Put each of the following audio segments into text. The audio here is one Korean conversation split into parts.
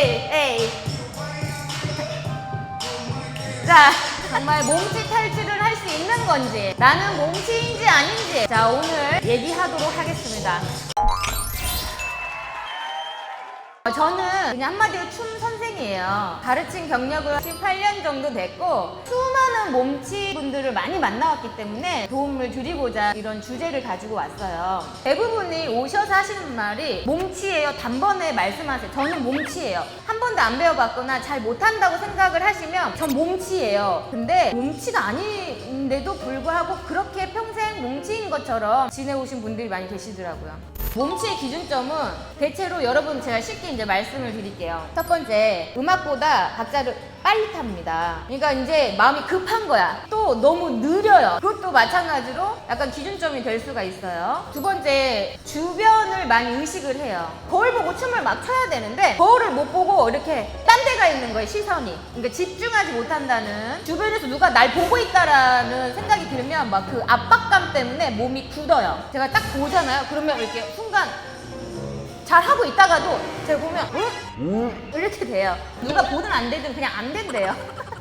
자, 정말 몸치 탈출을 할 수 있는 건지, 나는 몸치인지 아닌지, 자, 오늘 얘기하도록 하겠습니다. 어, 저는 그냥 한마디로 춤 선생이에요. 가르친 경력은 18년 정도 됐고 수많은 몸치 분들을 많이 만나왔기 때문에 도움을 드리고자 이런 주제를 가지고 왔어요. 대부분이 오셔서 하시는 말이 몸치예요. 단번에 말씀하세요. 저는 몸치예요. 한 번도 안 배워봤거나 잘 못한다고 생각을 하시면 전 몸치예요. 근데 몸치가 아닌데도 불구하고 그렇게 평생 몸치인 것처럼 지내오신 분들이 많이 계시더라고요. 몸치의 기준점은 대체로 여러분 제가 쉽게 이제 말씀을 드릴게요. 첫 번째, 음악보다 박자를 빨리 탑니다. 그러니까 이제 마음이 급한 거야. 또 너무 느려요. 그것도 마찬가지로 약간 기준점이 될 수가 있어요. 두 번째, 주변을 많이 의식을 해요. 거울 보고 춤을 막 춰야 되는데 거울을 못 보고 이렇게 딴 데가 있는 거예요, 시선이. 그러니까 집중하지 못한다는 주변에서 누가 날 보고 있다라는 생각이 들면 막 그 압박감 때문에 몸이 굳어요. 제가 딱 보잖아요. 그러면 이렇게 순간 잘 하고 있다가도 제가 보면 응? 이렇게 돼요. 누가 보든 안 되든 그냥 안 된대요.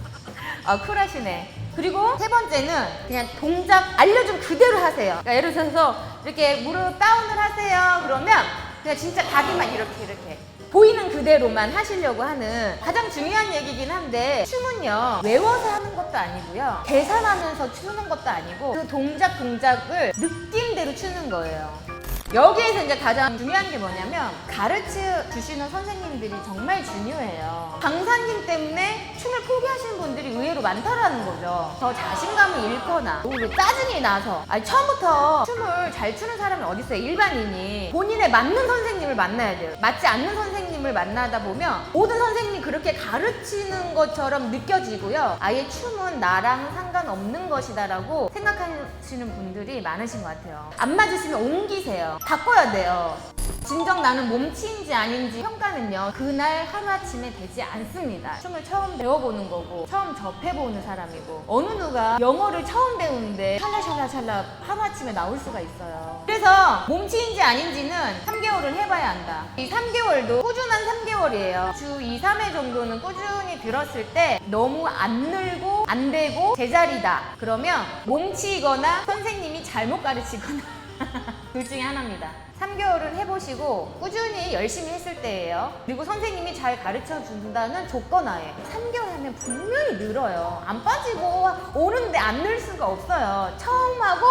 아 쿨하시네. 그리고 세 번째는 그냥 동작 알려준 그대로 하세요. 그러니까 예를 들어서 이렇게 무릎 다운을 하세요. 그러면 그냥 진짜 다리만 이렇게 이렇게 보이는 그대로만 하시려고 하는 가장 중요한 얘기긴 한데 춤은요 외워서 하는 것도 아니고요 계산하면서 추는 것도 아니고 그 동작 동작을 느낌대로 추는 거예요. 여기에서 이제 가장 중요한 게 뭐냐면 가르쳐 주시는 선생님들이 정말 중요해요. 강사님 때문에 춤을 포기하시는 분들이 의외로 많다라는 거죠. 더 자신감을 잃거나 오히려 짜증이 나서 아니 처음부터 춤을 잘 추는 사람이 어디 있어요? 일반인이 본인에 맞는 선생님을 만나야 돼요. 맞지 않는 선생님 을 만나다 보면 모든 선생님이 그렇게 가르치는 것처럼 느껴지고요. 아예 춤은 나랑 상관없는 것이다라고 생각하시는 분들이 많으신 것 같아요. 안 맞으시면 옮기세요. 바꿔야 돼요. 진정 나는 몸치인지 아닌지 평가는요 그날 하루아침에 되지 않습니다. 춤을 처음 배워보는 거고 처음 접해보는 사람이고 어느 누가 영어를 처음 배우는데 찰라찰라찰라 하루아침에 나올 수가 있어요. 그래서 몸치인지 아닌지는 3개월을 해봐야 한다. 이 3개월도 꾸준한 3개월이에요. 주 2, 3회 정도는 꾸준히 들었을 때 너무 안 늘고 안 되고 제자리다. 그러면 몸치이거나 선생님이 잘못 가르치거나 둘 중에 하나입니다. 3개월을 해보시고 꾸준히 열심히 했을 때예요. 그리고 선생님이 잘 가르쳐 준다는 조건 하에 3개월 하면 분명히 늘어요. 안 빠지고 오는데 안 늘 수가 없어요. 처음 하고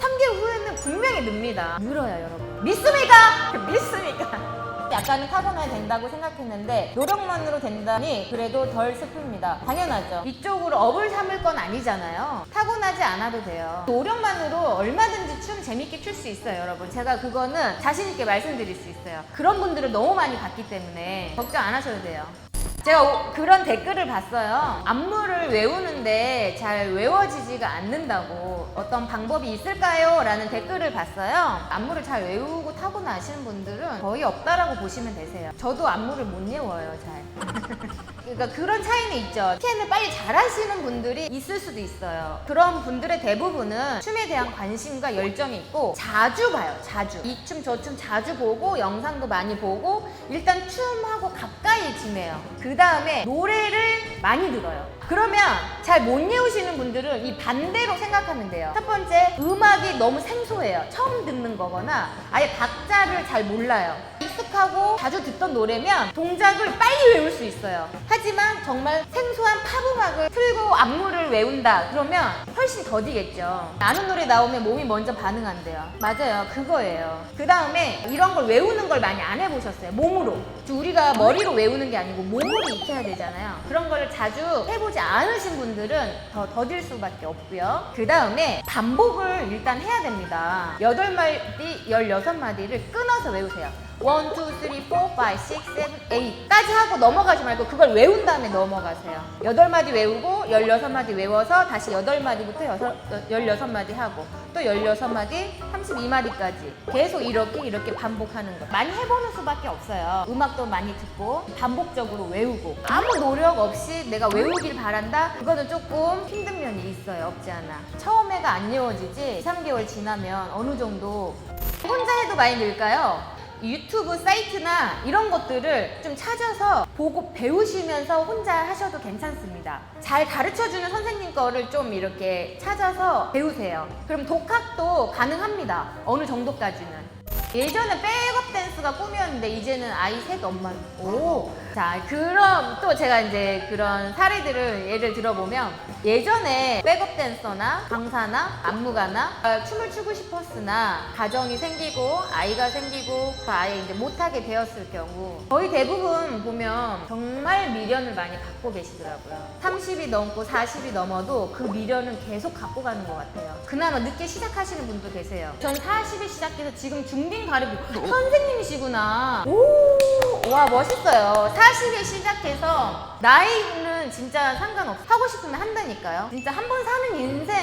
3개월 후에는 분명히 늡니다. 늘어요, 여러분. 믿습니까? 믿습니까? 약간은 타고나야 된다고 생각했는데 노력만으로 된다니 그래도 덜 슬픕니다. 당연하죠. 이쪽으로 업을 삼을 건 아니잖아요. 타고나지 않아도 돼요. 노력만으로 얼마든지 춤 재밌게 출 수 있어요, 여러분. 제가 그거는 자신 있게 말씀드릴 수 있어요. 그런 분들을 너무 많이 봤기 때문에 걱정 안 하셔도 돼요. 제가 오- 그런 댓글을 봤어요. 안무를 외우는데 잘 외워지지가 않는다고 어떤 방법이 있을까요? 라는 댓글을 봤어요. 안무를 잘 외우고 타고나시는 분들은 거의 없다라고 보시면 되세요. 저도 안무를 못 외워요, 잘. 그러니까 그런 차이는 있죠. 스캔을 빨리 잘하시는 분들이 있을 수도 있어요. 그런 분들의 대부분은 춤에 대한 관심과 열정이 있고 자주 봐요. 자주. 이 춤 저 춤 자주 보고 영상도 많이 보고 일단 춤하고 가까이 지내요. 그 다음에 노래를 많이 들어요. 그러면 잘 못 외우시는 분들은 이 반대로 생각하면 돼요. 첫 번째, 음악이 너무 생소해요. 처음 듣는 거거나 아예 박자를 잘 몰라요. 익숙하고 자주 듣던 노래면 동작을 빨리 외울 수 있어요. 하지만 정말 생소한 팝음악을 틀고 안무를 외운다. 그러면 훨씬 더디겠죠. 아는 노래 나오면 몸이 먼저 반응한대요. 맞아요. 그거예요. 그 다음에 이런 걸 외우는 걸 많이 안 해보셨어요. 몸으로. 우리가 머리로 외우는 게 아니고 몸으로 익혀야 되잖아요. 그런 걸 자주 해보지 않으신 분들은 더 더딜 수밖에 없고요. 그 다음에 반복을 일단 해야 됩니다. 8마디, 16마디를 끊어서 외우세요. 1, 2, 3, 4, 5, 6, 7, 8까지 하고 넘어가지 말고 그걸 외운 다음에 넘어가세요. 8마디 외우고 16마디 외워서 다시 8마디부터 16마디 하고 또 16마디, 32마디까지 계속 이렇게 이렇게 반복하는 거. 많이 해보는 수밖에 없어요. 음악도 많이 듣고 반복적으로 외우고 아무 노력 없이 내가 외우길 바란다? 그거는 조금 힘든 면이 있어요. 없지 않아. 처음에가 안 외워지지 2, 3개월 지나면 어느 정도 혼자 해도 많이 늘까요? 유튜브 사이트나 이런 것들을 좀 찾아서 보고 배우시면서 혼자 하셔도 괜찮습니다. 잘 가르쳐주는 선생님 거를 좀 이렇게 찾아서 배우세요. 그럼 독학도 가능합니다. 어느 정도까지는. 예전에 백업 댄스가 꿈이었는데 이제는 아이 셋 엄마. 오. 자, 그럼 또 제가 이제 그런 사례들을 예를 들어보면 예전에 백업 댄서나 강사나 안무가나 어, 춤을 추고 싶었으나 가정이 생기고 아이가 생기고 그 아예 이제 못하게 되었을 경우 거의 대부분 보면 정말 미련을 많이 갖고 계시더라고요. 30이 넘고 40이 넘어도 그 미련은 계속 갖고 가는 것 같아요. 그나마 늦게 시작하시는 분도 계세요. 전 40에 시작해서 지금 중딩 가르고. 선생님이시구나. 오, 와 멋있어요. 40에 시작해서 나이는 진짜 상관없어. 하고 싶으면 한다니까요. 진짜 한 번 사는 인생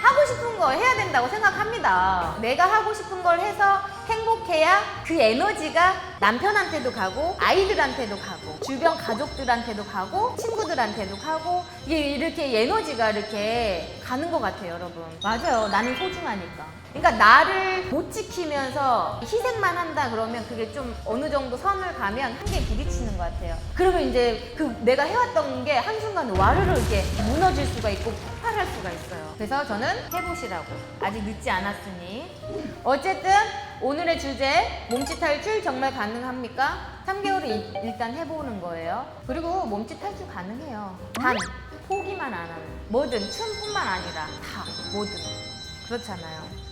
하고 싶은 거 해야 된다고 생각합니다. 내가 하고 싶은 걸 해서 행복해야 그 에너지가 남편한테도 가고 아이들한테도 가고 주변 가족들한테도 가고 친구들한테도 가고 이게 이렇게 에너지가 이렇게 가는 것 같아요, 여러분. 맞아요. 나는 소중하니까. 그러니까 나를 못 지키면서 희생만 한다 그러면 그게 좀 어느 정도 선을 가면 한계에 부딪히는 것 같아요. 그러면 이제 그 내가 해왔던 게 한순간에 와르르 이렇게 무너질 수가 있고 폭발할 수가 있어요. 그래서 저는 해보시라고. 아직 늦지 않았으니. 어쨌든 오늘의 주제 몸짓 탈출 정말 가능합니까? 3개월을 일단 해보는 거예요. 그리고 몸짓 탈출 가능해요. 단 포기만 안 하는. 뭐든 춤뿐만 아니라 다 뭐든. 그렇잖아요.